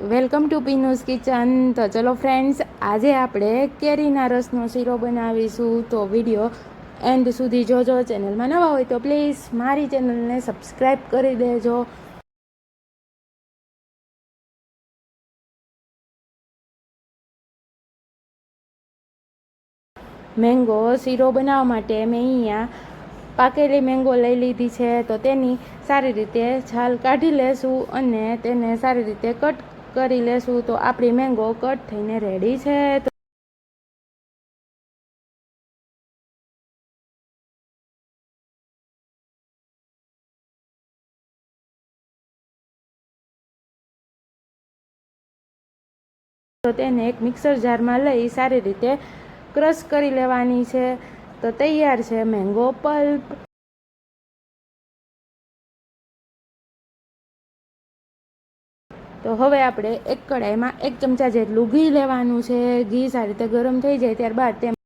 Welcome to પીનુસ kitchen. તો ચલો friends આજે આપણે કેરીના રસનો શીરો બનાવીશું. તો વીડિયો એન્ડ સુધી જોજો. ચેનલમાં નવા હોય તો પ્લીઝ મારી ચેનલને સબસ્ક્રાઈબ કરી દેજો. મેંગો શીરો બનાવવા માટે મેં અહીંયા પાકેલી મેંગો લઈ લીધી છે. તો તેની સારી રીતે છાલ કાઢી લેશું અને તેને સારી રીતે કટ કરી લેશું તો આપણી મેંગો કટ થઈને રેડી છે. તો તેને એક મિક્સર જારમાં લઈ સારી રીતે ક્રશ કરી લેવાની છે. તો તૈયાર છે મેંગો પલ્પ તો હવે આપણે એક કડાઈમાં એક ચમચા જેટલું ઘી લેવાનું છે. ઘી સારી રીતે ગરમ થઈ જાય ત્યારબાદ તેમાં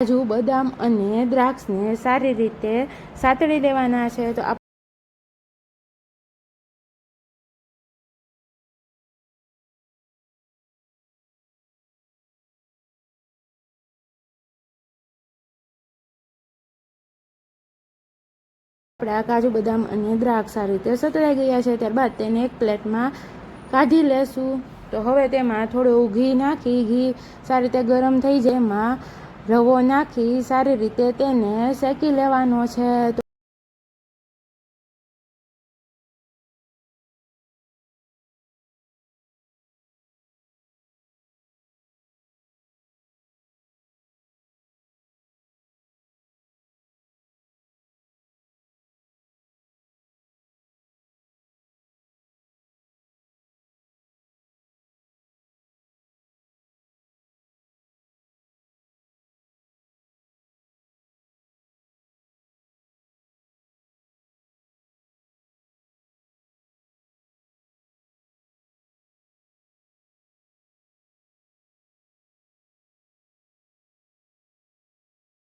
કાજુ, બદામ અને દ્રાક્ષને સારી રીતે સાતળી દેવાના છે. તો આપણા કાજુ બદામ અને દ્રાક્ષ સારી રીતે સતળાઈ ગયા છે. ત્યારબાદ તેને એક પ્લેટમાં કાઢી લેશું. તો હવે તેમાં થોડું ઘી નાખી, ઘી સારી રીતે ગરમ થઈ જાય. એમાં રવો નાખી, સારી રીતે તેને શેકી લેવાનો છે.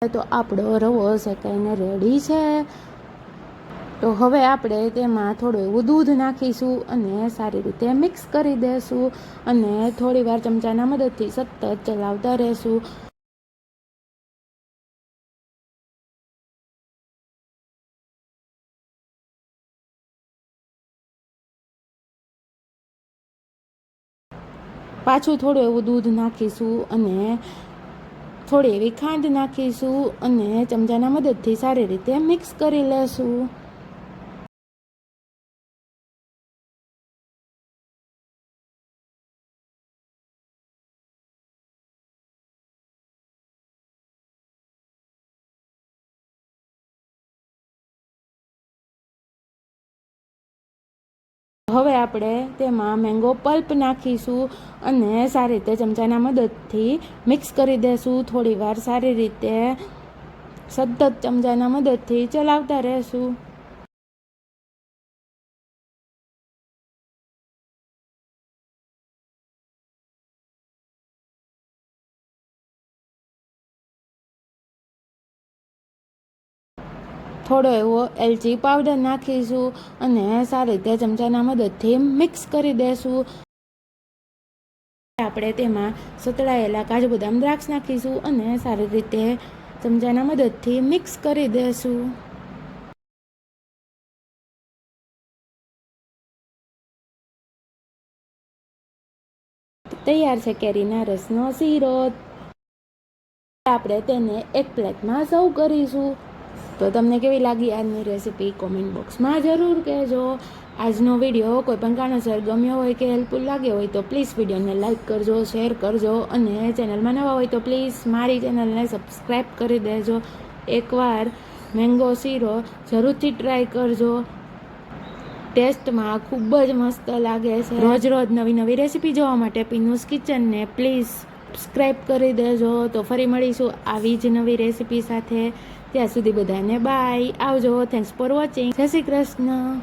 તો આપણો રવો શેકાઈને રેડી છે. તો હવે આપણે તેમાં થોડું એવું દૂધ નાખીશું અને સારી રીતે મિક્સ કરી દઈશું અને થોડી વાર ચમચાના મદદથી સતત ચલાવતા રહેશું. પાછું થોડું એવું દૂધ નાખીશું અને થોડી એવી ખાંડ નાખીશું અને ચમચાના મદદથી સારી રીતે મિક્સ કરી લેશું. હવે આપણે તેમાં મેંગો પલ્પ નાખીશું અને સારી રીતે ચમચાના મદદથી મિક્સ કરી દેશું. થોડી વાર સારી રીતે સતત ચમચાના મદદથી ચલાવતા રહેશું. થોડો એવો એલચી પાવડર નાખીશું અને સારી રીતે ચમચાના મદદથી મિક્સ કરી દેશું. આપણે તેમાં સતળાયેલા કાજુ બદામ દ્રાક્ષ નાખીશું અને સારી રીતે ચમચાના મદદથી મિક્સ કરી દેશું. તૈયાર છે કેરીના રસનો શીરો. આપણે તેને એક પ્લેટમાં સર્વ કરીશું. તો તમને કેવી લાગી આજની રેસીપી કોમેન્ટ બોક્સમાં જરૂર કહેજો. આજનો વીડિયો કોઈ પણ કારણસર ગમ્યો હોય કે હેલ્પફુલ લાગ્યો હોય તો પ્લીઝ વિડીયોને લાઇક કરજો શેર કરજો અને ચેનલમાં નવા હોય તો પ્લીઝ મારી ચેનલને સબસ્ક્રાઈબ કરી દેજો. એકવાર મેંગો શીરો જરૂરથી ટ્રાય કરજો. ટેસ્ટમાં ખૂબ જ મસ્ત લાગે છે. રોજ રોજ નવી નવી રેસીપી જોવા માટે પીનુસ કિચનને પ્લીઝ સબસ્ક્રાઈબ કરી દેજો. તો ફરી મળીશું આવી જ નવી રેસીપી સાથે. ત્યાં સુધી બધાને બાય આવજો. થેન્ક્સ ફોર વોચિંગ જય શ્રી કૃષ્ણ.